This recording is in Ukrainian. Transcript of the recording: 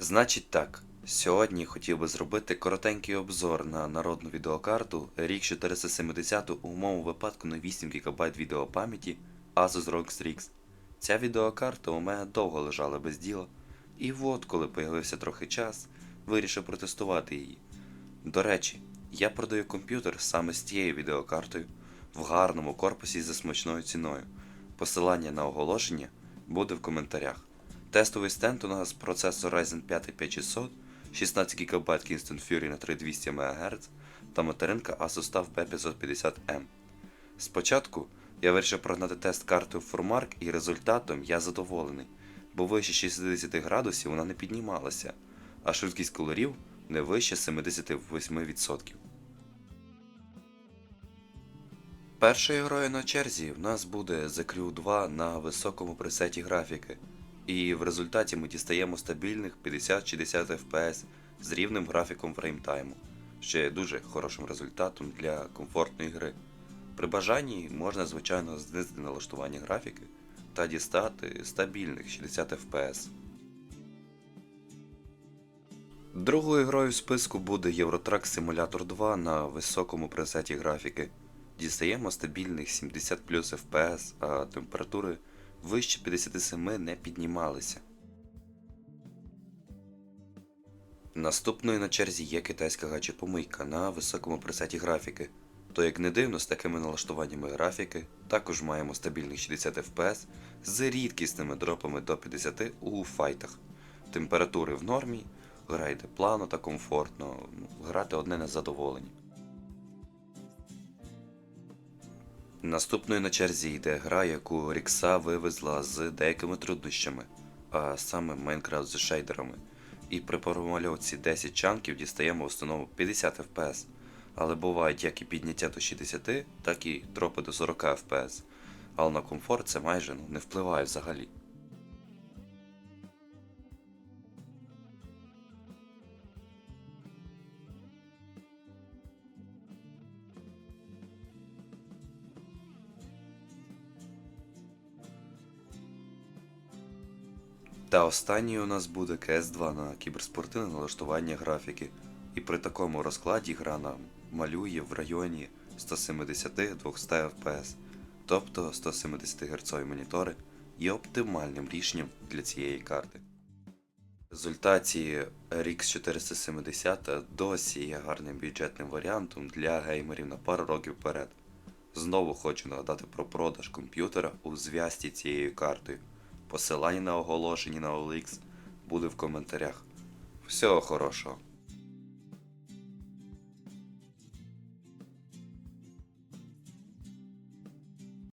Значить так, сьогодні хотів би зробити коротенький обзор на народну відеокарту рік 470 у моєму випадку на 8 ГБ відеопам'яті Asus ROG Strix. Ця відеокарта у мене довго лежала без діла, і от коли появився трохи час, вирішив протестувати її. До речі, я продаю комп'ютер саме з тією відеокартою в гарному корпусі за смачною ціною. Посилання на оголошення буде в коментарях. Тестовий стенд у нас процесор Ryzen 5 5600, 16 ГБ Kingston Fury на 3200 МГц та материнка Asus TUF B550M. Спочатку я вирішив прогнати тест картою Formark і результатом я задоволений, бо вище 60 градусів вона не піднімалася, а швидкість кольорів не вище 78%. Першою грою на черзі в нас буде The Crew 2 на високому пресеті графіки, і в результаті ми дістаємо стабільних 50-60 FPS з рівним графіком фреймтайму, що є дуже хорошим результатом для комфортної гри. При бажанні можна, звичайно, знизити налаштування графіки та дістати стабільних 60 FPS. Другою грою в списку буде Eurotrack Simulator 2 на високому пресеті графіки. Дістаємо стабільних 70 плюс FPS, а температури вище 57 не піднімалися. Наступною на черзі є китайська гачі-помийка на високому пресеті графіки. То як не дивно, з такими налаштуваннями графіки також маємо стабільних 60 FPS з рідкісними дропами до 50 у файтах. Температури в нормі, гра йде плавно та комфортно, ну, грати одне незадоволення. Наступною на черзі йде гра, яку Рікса вивезла з деякими труднощами, а саме Майнкрафт з шейдерами. І при промальовці 10 чанків дістаємо основному 50 FPS. Але бувають як і підняття до 60, так і дропи до 40 FPS. Але на комфорт це майже ну, не впливає взагалі. Та останній у нас буде CS2 на кіберспортивне налаштування графіки. І при такому розкладі гра нам малює в районі 170-200 FPS, тобто 170 Гц монітори є оптимальним рішенням для цієї карти. В результаті RX 470 досі є гарним бюджетним варіантом для геймерів на пару років вперед. Знову хочу нагадати про продаж комп'ютера у зв'язці цією картою. Посилання на оголошення на OLX буде в коментарях. Всього хорошого!